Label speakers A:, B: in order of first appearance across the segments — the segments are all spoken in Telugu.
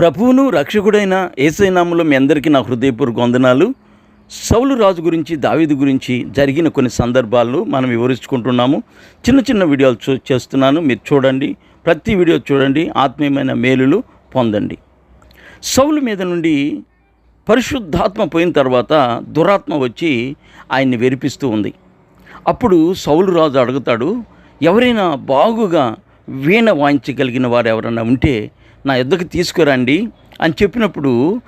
A: ప్రభువును రక్షకుడైన ఏసైనాములో మీ అందరికీ నా హృదయపూర్వక వందనాలు. సౌలు రాజు గురించి దావీదు గురించి జరిగిన కొన్ని సందర్భాలు మనం వివరించుకుంటున్నాము. చిన్న చిన్న వీడియోలు చూ చేస్తున్నాను. మీరు చూడండి. ప్రతి వీడియో చూడండి. ఆత్మీయమైన మేలులు పొందండి. సౌలు మీద నుండి పరిశుద్ధాత్మ పోయిన తర్వాత దురాత్మ వచ్చి ఆయన్ని వెరిపిస్తూ ఉంది. అప్పుడు సౌలు రాజు అడుగుతాడు ఎవరైనా బాగుగా వీణ వాయించగలిగిన వారు ఎవరైనా ఉంటే నా ఎద్దకు తీసుకురండి అని చెప్పినప్పుడు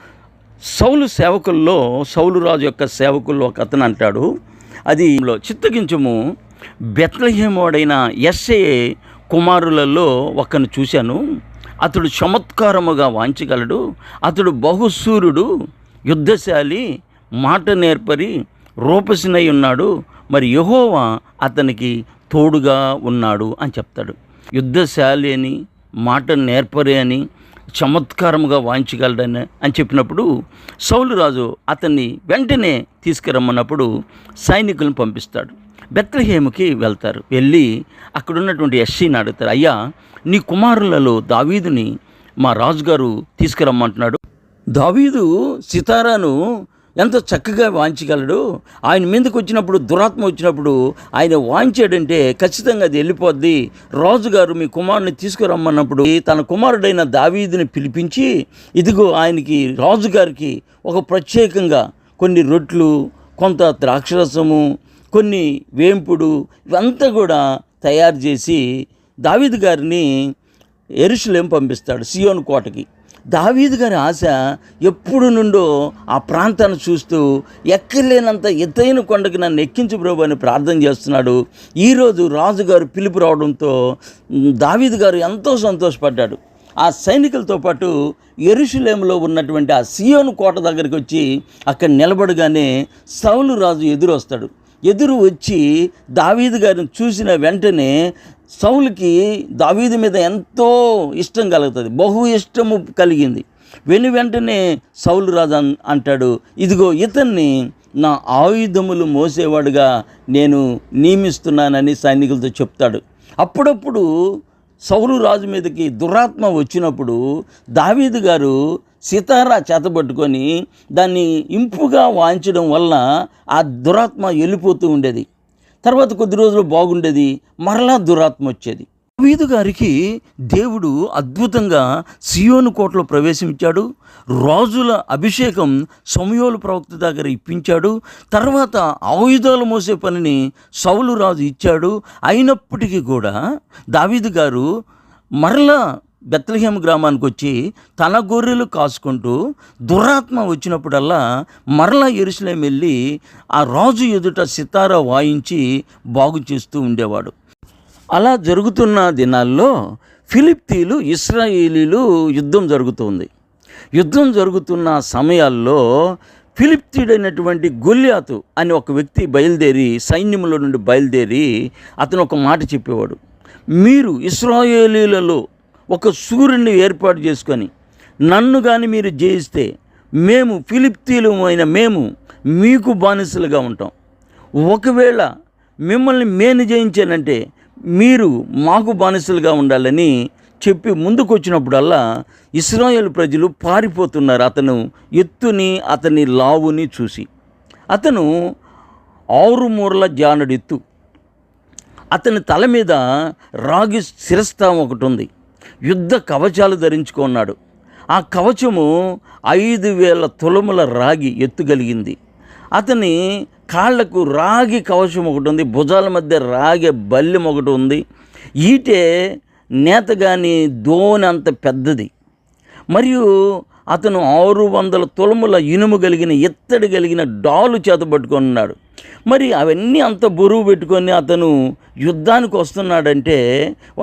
A: సౌలు సేవకుల్లో సౌలు రాజు యొక్క సేవకుల్లో ఒక అతను అంటాడు అది చిత్తగించము. బెత్లహేమోడైన ఎస్ఏ కుమారులలో ఒకను చూశాను. అతడు చమత్కారముగా వాంచగలడు. అతడు బహుసూరుడు యుద్ధశాలి మాట నేర్పరి రూపసినై ఉన్నాడు. మరి యహోవా అతనికి తోడుగా ఉన్నాడు అని చెప్తాడు. యుద్ధశాలి అని మాట నేర్పరే అని చమత్కారముగా వాయించగలడని అని చెప్పినప్పుడు సౌలురాజు అతన్ని వెంటనే తీసుకురమ్మన్నప్పుడు సైనికులను పంపిస్తాడు. బెత్లహేముకి వెళ్తారు. వెళ్ళి అక్కడ ఉన్నటువంటి ఎస్సీని అడుగుతారు. అయ్యా నీ కుమారులలో దావీదుని మా రాజుగారు తీసుకురమ్మంటున్నాడు. దావీదు సితారాను ఎంత చక్కగా వాంచగలడు ఆయన మీదకి వచ్చినప్పుడు దురాత్మ వచ్చినప్పుడు ఆయన వాంచాడంటే ఖచ్చితంగా అది వెళ్ళిపోద్ది. రాజుగారు మీ కుమారుని తీసుకురమ్మన్నప్పుడు తన కుమారుడైన దావీదుని పిలిపించి ఇదిగో ఆయనకి రాజుగారికి ఒక ప్రత్యేకంగా కొన్ని రొట్లు కొంత ద్రాక్షరసము కొన్ని వేంపుడు ఇవంతా కూడా తయారు చేసి దావీదు గారిని ఎరుషులేం పంపిస్తాడు సియోన్ కోటకి. దావీదు గారి ఆశ ఎప్పుడు నుండో ఆ ప్రాంతాన్ని చూస్తూ ఎక్కలేనంత ఎత్తైన కొండకి నన్ను ఎక్కించు ప్రభు అని ప్రార్థన చేస్తున్నాడు. ఈరోజు రాజుగారు పిలుపు రావడంతో దావీదు గారు ఎంతో సంతోషపడ్డాడు. ఆ సైనికులతో పాటు ఎరుషులేములో ఉన్నటువంటి ఆ సియోను కోట దగ్గరికి వచ్చి అక్కడ నిలబడగానే సౌలు రాజు ఎదురు వస్తాడు ఎదురు వచ్చి దావీదు గారిని చూసిన వెంటనే సౌలుకి దావీదు మీద ఎంతో ఇష్టం కలుగుతుంది. బహు ఇష్టము కలిగింది. వెను వెంటనే సౌలు రాజు అంటాడు ఇదిగో ఇతన్ని నా ఆయుధములు మోసేవాడుగా నేను నియమిస్తున్నానని సైనికులతో చెప్తాడు. అప్పుడప్పుడు సౌలు రాజు మీదకి దురాత్మ వచ్చినప్పుడు దావీదు గారు సీతారా చేతబట్టుకొని దాన్ని ఇంపుగా వాయించడం వలన ఆ దురాత్మ వెళ్ళిపోతూ ఉండేది. తర్వాత కొద్ది రోజులు బాగుండేది. మరలా దురాత్మ వచ్చేది. దావీదు గారికి దేవుడు అద్భుతంగా సియోను కోటలో ప్రవేశించాడు రాజుల అభిషేకం సమయోలు ప్రవక్త దగ్గర ఇప్పించాడు. తర్వాత ఆయుధాలు మోసే పనిని సౌలు రాజు ఇచ్చాడు. అయినప్పటికీ కూడా దావీదు గారు మరలా బెత్లహేమ గ్రామానికి వచ్చి తన గొర్రెలు కాసుకుంటూ దురాత్మ వచ్చినప్పుడల్లా మరలా ఎరుసలేం వెళ్ళి ఆ రాజు ఎదుట సితారా వాయించి బాగు చేస్తూ ఉండేవాడు. అలా జరుగుతున్న దినాల్లో ఫిలిప్తీలు ఇస్రాయేలీలు యుద్ధం జరుగుతుంది. యుద్ధం జరుగుతున్న సమయాల్లో ఫిలిప్తీడైనటువంటి గొల్యాతు అని ఒక వ్యక్తి బయలుదేరి సైన్యంలో నుండి బయలుదేరి అతను ఒక మాట చెప్పేవాడు. మీరు ఇస్రాయేలీలలో ఒక సూర్యుని ఏర్పాటు చేసుకొని నన్ను కానీ మీరు జయిస్తే మేము ఫిలిప్తీలు అయిన మేము మీకు బానిసలుగా ఉంటాం. ఒకవేళ మిమ్మల్ని మేలు జయించానంటే మీరు మాకు బానిసలుగా ఉండాలని చెప్పి ముందుకు వచ్చినప్పుడల్లా ఇస్రాయేల్ ప్రజలు పారిపోతున్నారు అతను ఎత్తుని అతని లావుని చూసి. అతను ఆరుమూరల జానడెత్తు. ఎత్తు అతని తల మీద రాగి శిరస్థం ఒకటి ఉంది యుద్ధ కవచాలు ధరించుకున్నాడు ఆ కవచము ఐదు వేల తులముల రాగి ఎత్తుగలిగింది. అతని కాళ్ళకు రాగి కవచం ఒకటి ఉంది భుజాల మధ్య రాగి బల్లెం ఒకటి ఉంది. ఈటే నేత కానీ దోని అంత పెద్దది. మరియు అతను ఆరు వందల తులముల ఇనుము కలిగిన ఎత్తడి కలిగిన డాలు చేత పట్టుకొని ఉన్నాడు మరి అవన్నీ అంత బరువు పెట్టుకొని అతను యుద్ధానికి వస్తున్నాడంటే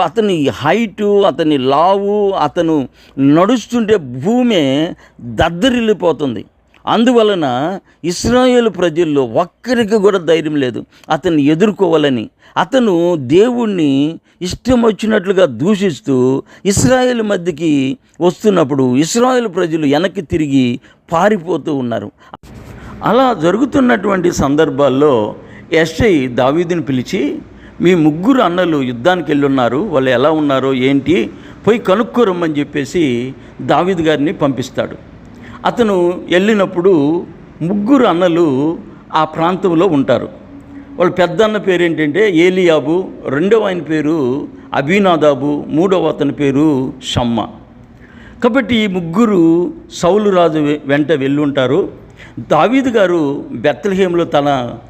A: అతని హైటు అతని లావు అతను నడుస్తుంటే భూమి దద్దరిల్లిపోతుంది. అందువలన ఇస్రాయేల్ ప్రజల్లో ఒక్కరికి కూడా ధైర్యం లేదు. అతన్ని ఎదుర్కోవాలని. అతను దేవుణ్ణి ఇష్టం వచ్చినట్లుగా దూషిస్తూ ఇస్రాయేల్ మధ్యకి వస్తున్నప్పుడు ఇస్రాయేల్ ప్రజలు వెనక్కి తిరిగి పారిపోతూ ఉన్నారు. అలా జరుగుతున్నటువంటి సందర్భాల్లో ఎస్ఐ దావీదుని పిలిచి మీ ముగ్గురు అన్నలు యుద్ధానికి వెళ్ళి ఉన్నారు వాళ్ళు ఎలా ఉన్నారో ఏంటి? పోయి కనుక్కోరమ్మని చెప్పేసి దావీద్ గారిని పంపిస్తాడు. అతను వెళ్ళినప్పుడు ముగ్గురు అన్నలు ఆ ప్రాంతంలో ఉంటారు. వాళ్ళ పెద్దన్న పేరు ఏంటంటే ఏలియాబు రెండవ ఆయన పేరు అభినాదాబు మూడవ అతని పేరు షమ్మ. కాబట్టి ఈ ముగ్గురు సౌలు రాజు వెంట వెళ్ళుంటారు. దావీదు గారు బెత్తలహేంలో తన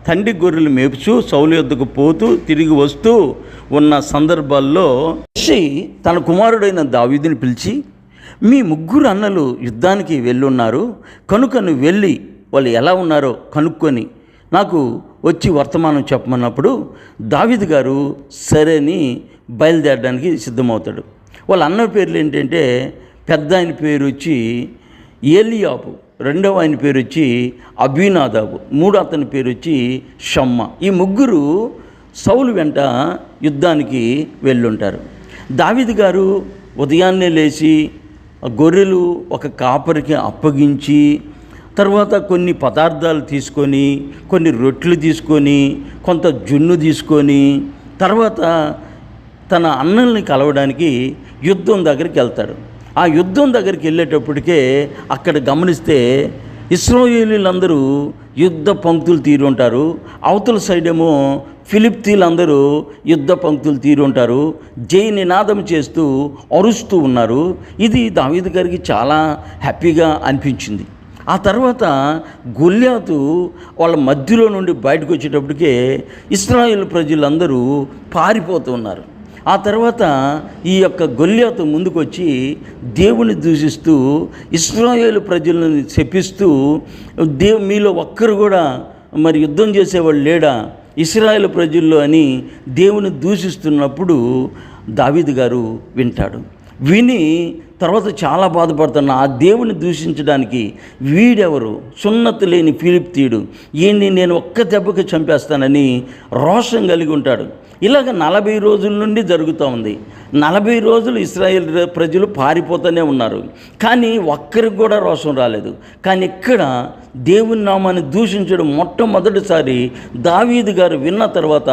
A: తండ్రి గొర్రెలు మేపుచూ సౌలు యొద్దకు పోతూ తిరిగి వస్తూ ఉన్న సందర్భాల్లో తన కుమారుడైన దావీదుని పిలిచి మీ ముగ్గురు అన్నలు యుద్ధానికి వెళ్ళున్నారు. కనుక నువ్వు వెళ్ళి వాళ్ళు ఎలా ఉన్నారో కనుక్కొని నాకు వచ్చి వర్తమానం చెప్పమన్నప్పుడు దావీదు గారు సరే అని బయలుదేరడానికి సిద్ధమవుతాడు. వాళ్ళ అన్న పేర్లు ఏంటంటే పెద్ద ఆయన పేరు వచ్చి ఏలియాబు రెండవ ఆయన పేరు వచ్చి అభినాదాబు మూడో అతని పేరు వచ్చి షమ్మ. ఈ ముగ్గురు సౌలు వెంట యుద్ధానికి వెళ్ళుంటారు. దావిద్ గారు ఉదయాన్నే లేచి గొర్రెలు ఒక కాపరికి అప్పగించి తర్వాత కొన్ని పదార్థాలు తీసుకొని కొన్ని రొట్టెలు తీసుకొని కొంత జున్ను తీసుకొని తర్వాత తన అన్నల్ని కలవడానికి యుద్ధం దగ్గరికి వెళ్తాడు. ఆ యుద్ధం దగ్గరికి వెళ్ళేటప్పటికే అక్కడ గమనిస్తే ఇస్రోయేలీలందరూ యుద్ధ పంక్తులు తీరుంటారు. అవతల సైడ్ ఏమో ఫిలిప్తీలందరూ యుద్ధ పంక్తులు తీరుంటారు. జై నినాదం చేస్తూ అరుస్తూ ఉన్నారు. ఇది దావీదు గారికి చాలా హ్యాపీగా అనిపించింది. ఆ తర్వాత గొల్యాతు వాళ్ళ మధ్యలో నుండి బయటకు వచ్చేటప్పటికే ఇస్రాయిల్ ప్రజలందరూ పారిపోతూ ఉన్నారు. ఆ తర్వాత ఈ యొక్క గొల్యాతు ముందుకొచ్చి దేవుని దూషిస్తూ ఇస్రాయేల్ ప్రజలను శపిస్తూ దేవు మీలో ఒక్కరు కూడా మరి యుద్ధం చేసేవాళ్ళు లేడా? ఇస్రాయేల్ ప్రజల్లో అని దేవుని దూషిస్తున్నప్పుడు దావీదు గారు వింటాడు. విని తర్వాత చాలా బాధపడుతున్న ఆ దేవుని దూషించడానికి వీడెవరు? సున్నతి లేని ఫిలిప్తీయుడు. ఈయన్ని నేను ఒక్క దెబ్బకి చంపేస్తానని రోషం కలిగి ఉంటాడు. ఇలాగ నలభై రోజుల నుండి జరుగుతూ ఉంది. నలభై రోజులు ఇస్రాయేల్ ప్రజలు పారిపోతూనే ఉన్నారు. కానీ ఒక్కరికి కూడా రోషం రాలేదు. కానీ ఇక్కడ దేవుని నామాన్ని దూషించడం మొట్టమొదటిసారి దావీదు గారు విన్న తర్వాత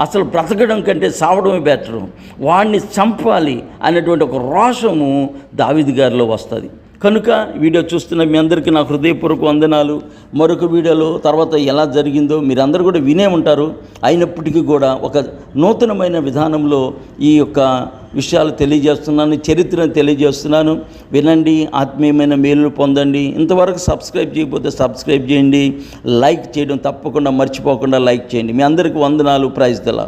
A: అసలు బ్రతకడం కంటే సావడమే బెటరు. వాడిని చంపాలి అనేటువంటి ఒక రోషము దావీదు గారిలో వస్తుంది. కనుక వీడియో చూస్తున్న మీ అందరికీ నా హృదయపూర్వక వందనాలు. మరొక వీడియోలో తర్వాత ఎలా జరిగిందో మీరందరూ కూడా వినే ఉంటారు. అయినప్పటికీ కూడా ఒక నూతనమైన విధానంలో ఈ యొక్క విషయాలు తెలియజేస్తున్నాను చరిత్రను తెలియజేస్తున్నాను. వినండి ఆత్మీయమైన మేలు పొందండి. ఇంతవరకు సబ్స్క్రైబ్ చేయకపోతే సబ్స్క్రైబ్ చేయండి. లైక్ చేయడం తప్పకుండా మర్చిపోకుండా లైక్ చేయండి. మీ అందరికీ వందనాలు. ప్రైజ్ దలా